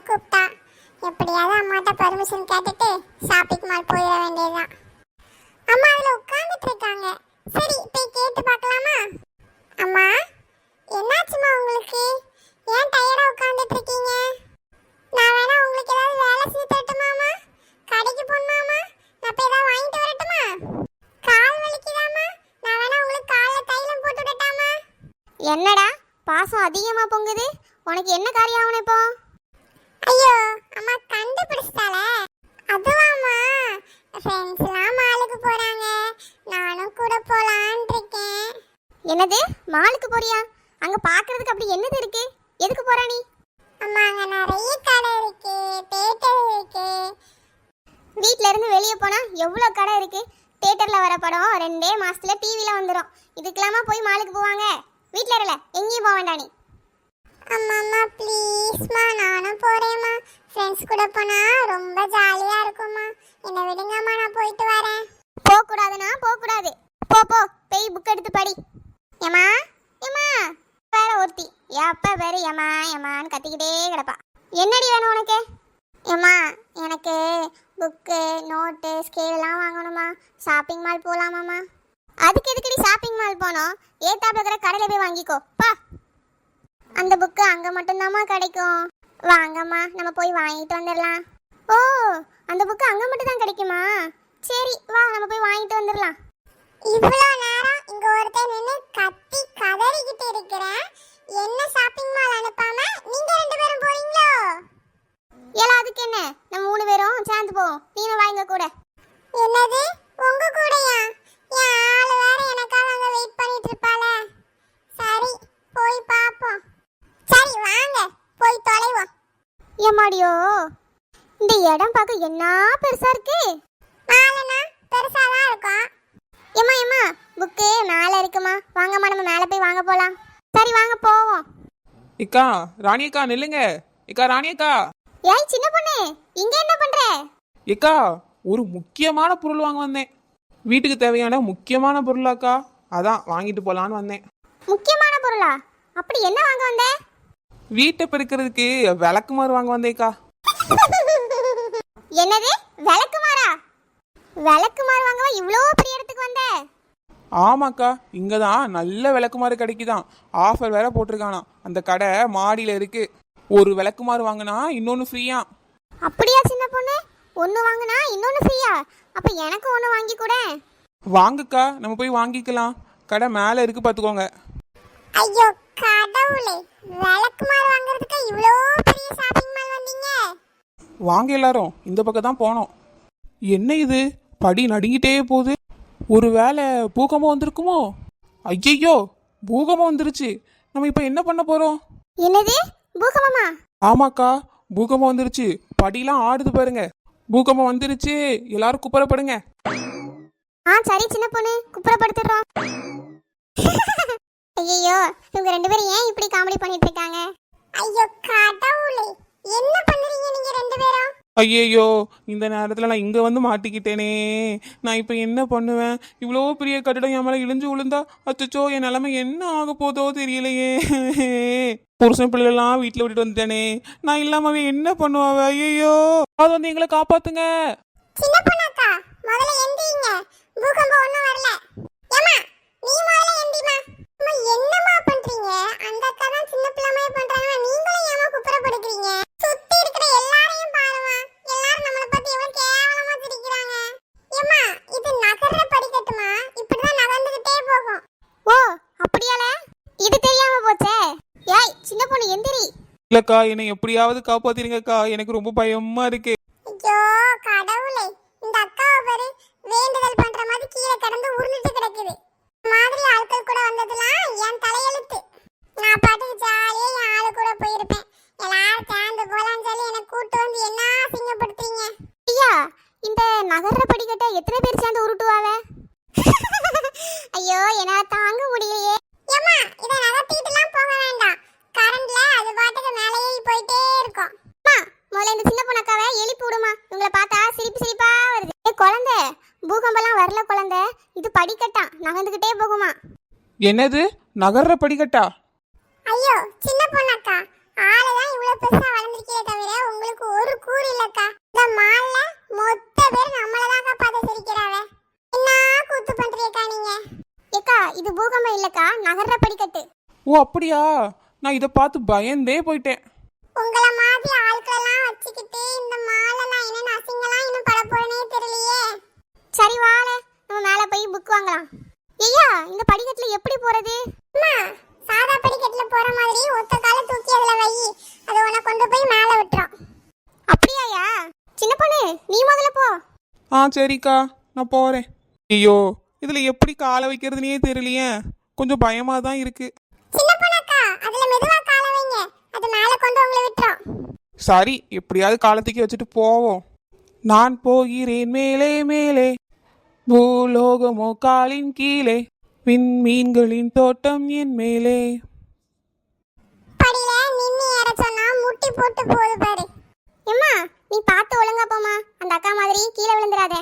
Mall கூப்பிட்டா. எப்படியாவது அம்மாட்ட பர்மிஷன் கேட்டுட்டு ஷாப்பிங் மால் போயிட வேண்டியதுதான். அம்மா அதில் உட்காந்துட்டு இருக்காங்க. சரி போய் கேட்டு பார்க்கலாமா? அம்மா என்னாச்சுமா உங்களுக்கு? ஏன் டயர்டா உட்காந்துட்டு இருக்கீங்க? நான் வேணா உங்களுக்கு ஏதாவது வேலை செஞ்சு தரட்டுமாமா கடைக்கு போகணுமாமா நான் போய் ஏதாவது வாங்கிட்டு வரட்டுமா? கால் வலிக்குதாமா நான் வேணா உங்களுக்கு காலில் தைலம் போட்டு விடட்டாமா என்னடா பாசம் அதிகமாக பொங்குது? உனக்கு என்ன காரியம் ஆகணும் இப்போ ஐயோ அம்மா கண்டுபிடிச்சிட்டால அதுவாம்மா ஃப்ரெண்ட்ஸ்லாம் மாலுக்கு போறாங்க. நானும் கூட போலான் இருக்கேன் என்னது? மாலுக்கு போறியா? அங்க பாக்குறதுக்கு அப்படி என்னது இருக்கு? எதுக்கு போறா நீ? அம்மா அங்க நிறைய கடை இருக்கு. தேட்டர் இருக்கு. வீட்ல இருந்து வெளியே போனா எவ்வளவு கடை இருக்கு? தியேட்டர்ல வர படம் ரெண்டே மாசத்துல டிவில வந்துடும் இதுக்கெல்லாமா போய் மாலுக்கு போவாங்க? வீட்ல இருல. எங்கேயும் போக வேண்டாம் நீ. அம்மா அம்மா ப்ளீஸ்மா நானும் போறேம்மா. ஃப்ரெண்ட்ஸ் கூட போனா ரொம்ப ஜாலியா இருக்கும்மா. என்னை விடுங்கம்மா நான் போயிட்டு வரேன். போக கூடாதுன்னா போக கூடாது போ போ போய் புக் எடுத்து படி. ஏமா ஏமா வேற ஒருத்தி. எப்ப பேரு ஏமா ஏமான்னு கத்திக்கிட்டே கிடப்பா. என்னடி வேணும் உனக்கு? ஏமா எனக்கு புக்கு நோட்டு ஸ்கேல்லாம் வாங்கணுமா ஷாப்பிங் மால் போகலாமாம்மா அதுக்கு எதுக்குடி ஷாப்பிங் மால் போனோம்? ஏத்தாப்புல இருக்கிற கடையில் போய் வாங்கிக்கோ. பா. அந்த புக்கு அங்கே மட்டும்தாம்மா கிடைக்கும். வாங்கம்மா நம்ம போய் வாங்கிட்டு வந்துடலாம். ஓ அந்த புக்கு அங்கே மட்டும் தான் கிடைக்குமா? சரி வா நம்ம போய் வாங்கிட்டு வந்துடலாம். இவ்வளோ நேரம் இங்க ஒருத்தன் நின்று கத்தி கதறிக்கிட்டு இருக்கிறேன். என்ன ஷாப்பிங் மால் அனுப்பாம நீங்க ரெண்டு பேரும் போறீங்களோ? ஏலா அதுக்கு என்ன? நம்ம மூணு பேரும் சேர்ந்து போவோம் நீனும் வாங்க கூட என்னது உங்க கூடயா என் ஆளு வேற எனக்காக அங்க வெயிட் பண்ணிட்டு இருப்பாள சரி போய் பாப்போம் சரி வாங்க போய் தொலைவோம் ஏமாடியோ இந்த இடம் பார்க்க என்ன பெருசா இருக்கு? மாலனா பெருசாதான் இருக்கும். ஏமா ஏமா புக்கு மேலே இருக்குமா? வாங்கம்மா நம்ம மேலே போய் வாங்க போலாம். சரி வாங்க போவோம். இக்கா ராணி அக்கா நில்லுங்க. இக்கா ராணி அக்கா. ஏய் சின்ன பொண்ணு இங்க என்ன பண்ற? இக்கா ஒரு முக்கியமான பொருள் வாங்க வந்தேன். வீட்டுக்கு தேவையான முக்கியமான பொருளாக்கா அதான் வாங்கிட்டு போலான்னு வந்தேன். முக்கியமான பொருளா? அப்படி என்ன வாங்க வந்த? வீட்டை பெருக்கிறதுக்கு விளக்குமாறு வாங்க வந்தேக்கா என்னது? விளக்குமாறா விளக்குமாறு வாங்கவா இவ்வளோ பெரிய இடத்துக்கு வந்த? ஆமாக்கா இங்கே தான் நல்ல விளக்குமாறு கிடைக்குதான் ஆஃபர் வேற போட்டிருக்கானா அந்த கடை மாடியில் இருக்கு. ஒரு விளக்குமாறு வாங்கினா இன்னொன்று ஃப்ரீயா அப்படியா சின்ன பொண்ணு? ஒன்று வாங்கினா இன்னொன்று ஃப்ரீயா அப்போ எனக்கு ஒன்று வாங்கி கூட. வாங்குக்கா நம்ம போய் வாங்கிக்கலாம். கடை மேலே இருக்கு பார்த்துக்கோங்க ஐயோ கடவுளே. விளக்குமாறு வாங்குறதுக்கு இவ்வளோ பெரிய ஷாப்பிங் மால் வந்தீங்க. வாங்க எல்லாரும் இந்த பக்கம் தான் போனோம். என்ன இது? படி நடுங்கிட்டே போகுது. ஒருவேளை பூகம்பம் வந்திருக்குமோ? ஐயையோ பூகம்பம் வந்துருச்சு. நம்ம இப்போ என்ன பண்ண போறோம்? என்னது? பூகமமா ஆமாக்கா பூகம்பம் வந்துருச்சு. படியெல்லாம் ஆடுது பாருங்க. பூகம்பம் வந்துருச்சு. எல்லாரும் குப்பரப்படுங்க ஆ சரி சின்ன பொண்ணு. குப்புறப்படுத்துறோம் ஐயோ இவங்க ரெண்டு பேரும் ஏன் இப்படி காமெடி பண்ணிட்டு இருக்காங்க? ஐயோ கடவுளே. என்ன பேரும் ஐயையோ இந்த நேரத்தில் நான் இங்கே வந்து மாட்டிக்கிட்டேனே. நான் இப்போ என்ன பண்ணுவேன்? இவ்வளோ பெரிய கட்டிடம் என் மேலே இழிஞ்சு விழுந்தா அச்சோ என் நிலமை என்ன ஆக போதோ தெரியலையே. புருஷன் பிள்ளைலாம் வீட்டில் விட்டுட்டு வந்துட்டேனே. நான் இல்லாமவே என்ன பண்ணுவாவ ஐயோ அது வந்து எங்களை காப்பாத்துங்க. சின்ன பொண்ணாக்கா முதல்ல எந்திரிங்க. பூகம்பம் ஒன்றும் வரல. ஏமா இல்லக்கா என்னை எப்படியாவது காப்பாத்திருங்கக்கா எனக்கு ரொம்ப பயமா இருக்கு. ஐயோ கடவுளே. இந்த அக்காவை பாரு வேண்டுதல் பண்ற மாதிரி கீழே கிடந்து உருண்டுட்டு கிடக்குது. மாதிரி ஆட்கள் கூட வந்ததெல்லாம் என் தலையெழுத்து. நான் பாட்டுக்கு ஜாலியா என் ஆளு கூட போயிருப்பேன். எல்லாரும் சேர்ந்து போலான்னு சொல்லி என்னை கூட்டு வந்து என்ன அசிங்கப்படுத்துறீங்க? ஐயா இந்த நகர்ற படிக்கட்டை எத்தனை பேர் சேர்ந்து உருட்டுவாங்க? ஐயோ என்னால தாங்க முடியலையே. சுத்தி போயிட்டே இருக்கும். முதல்ல இந்த சின்ன பொண்ணக்காவை எழுப்பி விடுமா. உங்களை பார்த்தா சிரிப்பு சிரிப்பா வருது. ஏ குழந்தை பூகம்பெல்லாம் வரல குழந்தை. இது படிக்கட்டா. நகர்ந்துகிட்டே போகுமா. என்னது? நகர்ற படிக்கட்டா? ஐயோ சின்ன பொண்ணக்கா. ஆளெல்லாம் இவ்வளவு பெருசா வளர்ந்துருக்கே தவிர உங்களுக்கு ஒரு கூறு இல்லக்கா. இந்த மால்ல மொத்த பேர் நம்மளதாக்கா பார்த்து சிரிக்கிறாவே. என்ன கூத்து பண்றீங்கக்கா நீங்க? ஏக்கா இது பூகம்பம் இல்லக்கா. நகர்ற படிக்கட்டு. ஓ அப்படியா? நான் இதை பார்த்து பயந்தே போயிட்டேன். உங்களை மாதிரி ஆட்களெல்லாம் வச்சுக்கிட்டு இந்த மாலெல்லாம் என்ன அசிங்கலாம் இன்னும் பட போறேனே தெரியலையே. சரி வாழ நம்ம மேலே போய் புக் வாங்கலாம். ஐயா இந்த படிக்கட்டில் எப்படி போகிறது அம்மா சாதா படிக்கட்டுல போற மாதிரி ஒத்த கால தூக்கி அதுல வை. அது உன்னை கொண்டு போய் மேல விட்டுரும். அப்படியாயா சின்ன பொண்ணு நீ முதல்ல போ. ஆ சரிக்கா நான் போகிறேன் ஐயோ இதில் எப்படி காலை வைக்கிறதுனே தெரியலையே. கொஞ்சம் பயமாக தான் இருக்கு. சின்ன பொண்ணாக்கா அதுல மெதுவா கால வைங்க அது மேல கொண்டு உங்களை விட்டுரும் சரி எப்படியாவது காலத்துக்கு வச்சுட்டு போவோம். நான் போகிறேன் மேலே மேலே. பூலோகமோ காலின் கீழே. விண்மீன்களின் தோட்டம் என் மேலே. படியில நின்னு ஏற சொன்னா முட்டி போட்டு போகுது பாரு. எம்மா நீ பார்த்து ஒழுங்கா போமா அந்த அக்கா மாதிரி கீழே விழுந்துடாத